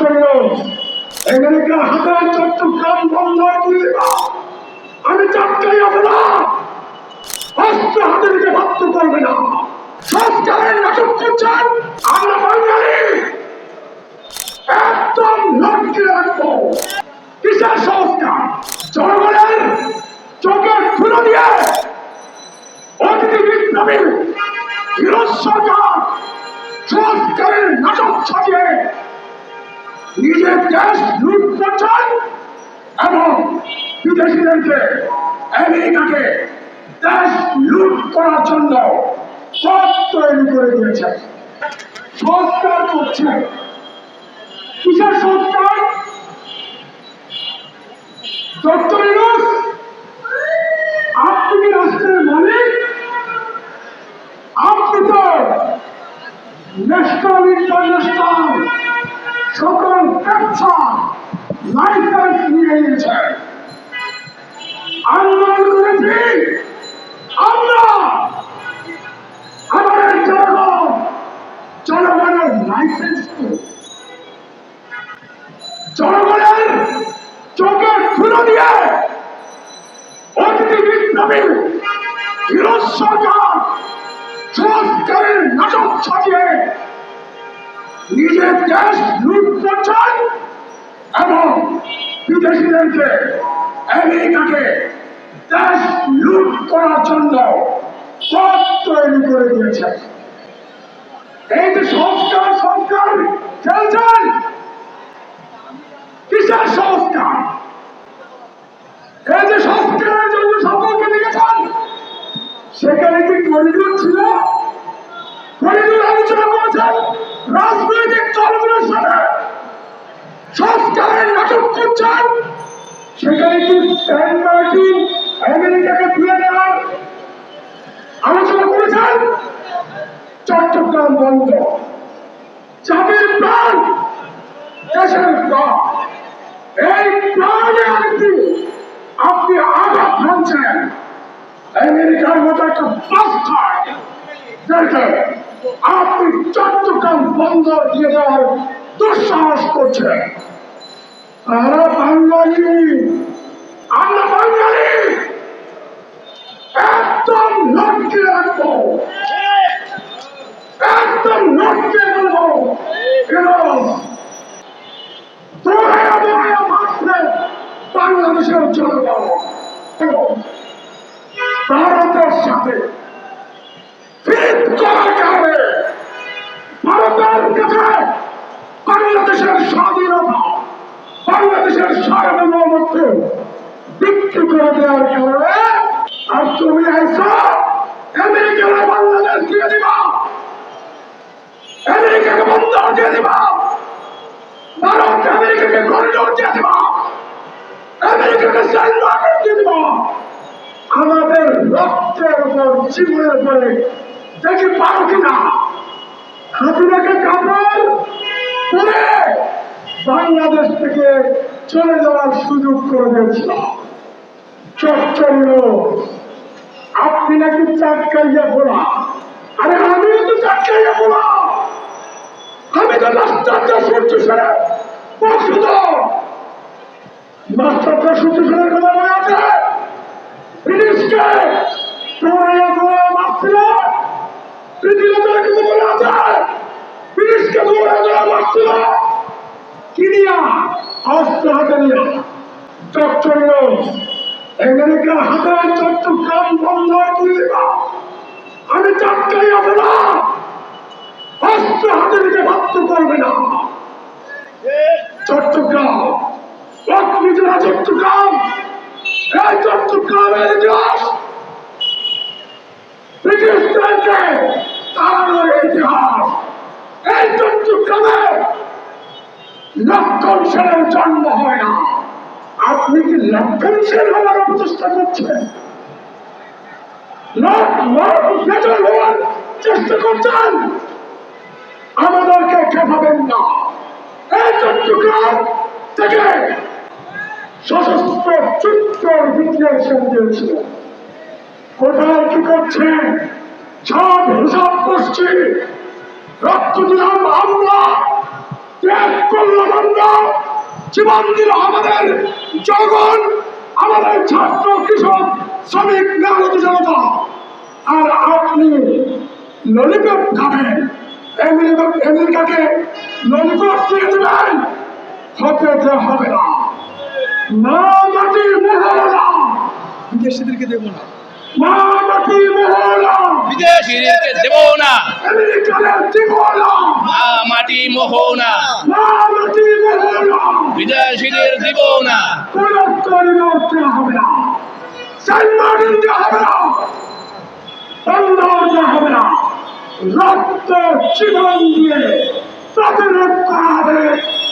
চট্টগ্রাম আমেরিকার হাতের চট্টগ্রাম করে দিবা আমি চাটকাই না অস্ত্র হাতে নিতে বাধ্য করবে না। সংস্কারের নাটক করছেন আমরা বাঙালি। একদম লটকে রাখব। কিসের সংস্কার? জনগণের চোখে খুলে দিয়ে অতিথি বিপ্লবীর ফিরোজ সরকার সংস্কারের নাটক সাজিয়ে নিজের দেশ লুট করছেন এবং বিদেশিদেরকে আমেরিকাকে দেশ লুট করার জন্য পথ তৈরি করে দিয়েছে। সংস্কার করছে। কিসের সংস্কার আপনি রাষ্ট্রের মালিক? আপনি তো ন্যাশনাল ইন্টারন্যাশনাল সকল ব্যবসা লাইসেন্স নিয়ে নিয়েছেন আন্দোলন করেছি। আমরা আমাদের জনগণ, জনগণের লাইসেন্স জনগণের চোখে খুলে দিয়ে অতিথি বিপ্লবী ফিরোজ সরকার সংস্কারের নাটক সাজিয়ে নিজের দেশ লুট করছেন এবং বিদেশিদেরকে আমেরিকাকে দেশ লুট করার জন্য পথ তৈরি করে দিয়েছে। এই যে সংস্কার সংস্কার খেলছেন কিসের সংস্কার? এই যে সংস্কারের জন্য সকলকে লিখেছেন সেখানে কি করিডোর ছিল? করিডোর আলোচনা করেছেন? রাজনৈতিক দলগুলোর সাথে সংস্কারের নাটক করছেন। সেখানে কি স্ট্যান্ড মার্টিন আমেরিকাকে তুলে নেওয়ার আলোচনা করেছেন? চট্টগ্রাম বন্ধ। জাতির প্রাণ দেশের প্রাণ। এই প্রাণে আরেকটি আপনি আঘাত ভাঙছেন আমেরিকার মতো একটা বাস্টার দেখে আপনি চট্টগ্রাম বন্ধ দিয়ে দেওয়ার দুঃসাহস করছেন তারা বাঙালি, আমরা বাঙালি, একদম লটকে রাখব, একদম লটকে বলব মারছে বাংলাদেশের জনগণ ভারতের সাথে সার্বভৌমত্ব বিক্রি করে দেওয়ার কারণে আর তুমি আইসো আমেরিকার বাংলাদেশ দিয়ে দিবা। আমেরিকাকে বন্ধ দিয়ে দিবা। ভারত আমেরিকাকে করিডোর দিয়ে দিবা। আমেরিকাকে সেলমার্কেট দিয়ে দিবা। আমাদের রক্তের উপর জীবনের উপরে দেখি পারো কিনা? হাতিনাকে কাপড় পরে বাংলাদেশ থেকে চলে যাওয়ার সুযোগ করে দিয়েছিল চট্টগ্রাম আপনি নাকি চাটকাইয়া বলা। আরে আমিও তো চাটকাইয়া বলা। আমি তো মাস্টারটা সূর্য সেরা। বসুদ মাস্টারটা সূর্য সেনের কথা মনে আছে ব্রিটিশকে অস্ত্র হাতে নিয়ে চট্টগ্রাম আমেরিকার হাতে চট্টগ্রাম বন্ধ করে দিবা। আমি চাটকাই না। অস্ত্র হাতে নিতে বাধ্য করবে না। চট্টগ্রাম নিজেরা চট্টগ্রাম। এই চট্টগ্রামের ইতিহাস। ব্রিটিশদেরকে তাড়ানোর ইতিহাস। এই চট্টগ্রামে লক্ষণ সেনের জন্ম হয় না। আপনি কি লক্ষণ সেন হওয়ার চেষ্টা করছেন? হওয়ার চেষ্টা করছেন। আমাদেরকে খেপাবেন না। এই চট্টগ্রাম থেকে সশস্ত্র চুত্তর বিদ্রোহ দিয়েছিল। কোথায় কি করছেন সব হিসাব করছি। রক্ত দিলাম আমরা। ত্যাগ করলাম আমরা জীবন দিল আমাদের জগন আমাদের ছাত্র কৃষক শ্রমিক মেহনত জনতা। আর আপনি ললিপপ খাবেন। আমেরিকা আমেরিকাকে ললিপপ দিয়ে দেবেন। হতে হবে না। মা মাটি মহলা বিদেশিদেরকে দেবো না। মা মাটি মহলা বিদেশিদেরকে দেব না। আমেরিকানের মাটি মোহনা। মা মাটি মহলা বিদেশিদের দিব না না না না রক্ত জীবন দিয়ে প্রতিরোধ করা হবে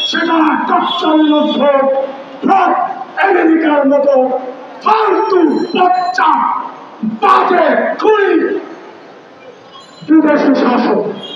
সেটা তৎসল্য ভোট আমেরিকার মতো ফালতু বাচ্চা বাজে খুনি বিদেশি শাসক।